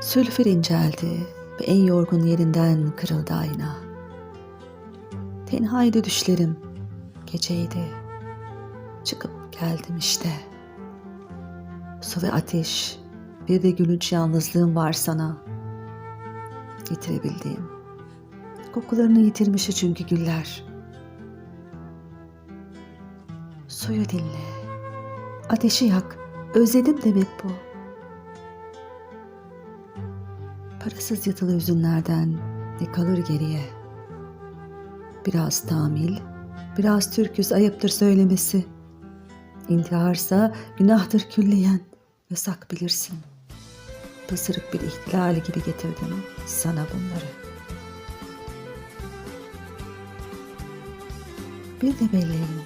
Sülfür inceldi ve en yorgun yerinden kırıldı ayna. Tenhaydı düşlerim, geceydi. Çıkıp geldim işte. Su ve ateş, bir de gülünç yalnızlığım var sana. Yitirebildiğim. Kokularını yitirmişi çünkü güller. Suyu dinle. Ateşi yak. Özledim demek bu. Parasız yatılı üzünlerden ne kalır geriye? Biraz tamil, biraz türküz ayıptır söylemesi. İntiharsa günahtır külliyen, yasak bilirsin. Pısırık bir ihtilali gibi getirdim sana bunları. Bir de belleğim,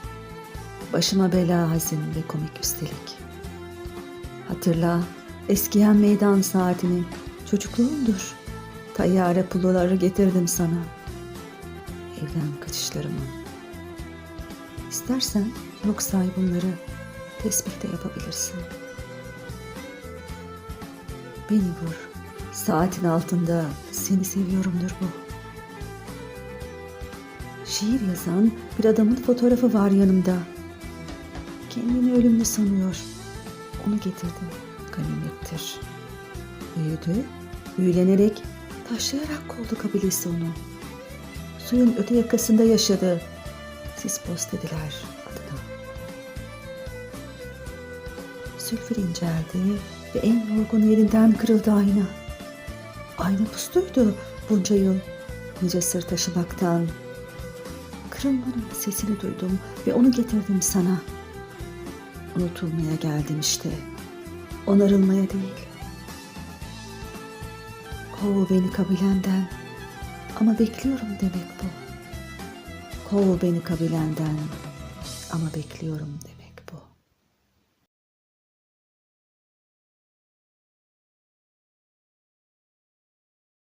başıma bela hazin ve komik üstelik. Hatırla eskiyen meydan saatini, çocukluğumdur. Tayyare puluları getirdim sana. Evden kaçışlarımı. İstersen yok say bunları, tesbih de yapabilirsin. Beni vur, saatin altında seni seviyorumdur bu. Şiir yazan bir adamın fotoğrafı var yanımda. Kendini ölümlü sanıyor. Onu getirdim. Ganimettir. Büyüdü, büyülenerek, taşlayarak kovdu kabilesi onu. Suyun öte yakasında yaşadı. Siz post dediler adına. Sülfür inceldi ve en yorgun yerinden kırıldı ayna. Ayna pustuydu bunca yıl. Nice sır taşımaktan. Kırılmanın sesini duydum ve onu getirdim sana. Unutulmaya geldim işte. Onarılmaya değil. Kov beni kabilenden. Ama bekliyorum demek bu. Kov beni kabilenden. Ama bekliyorum demek.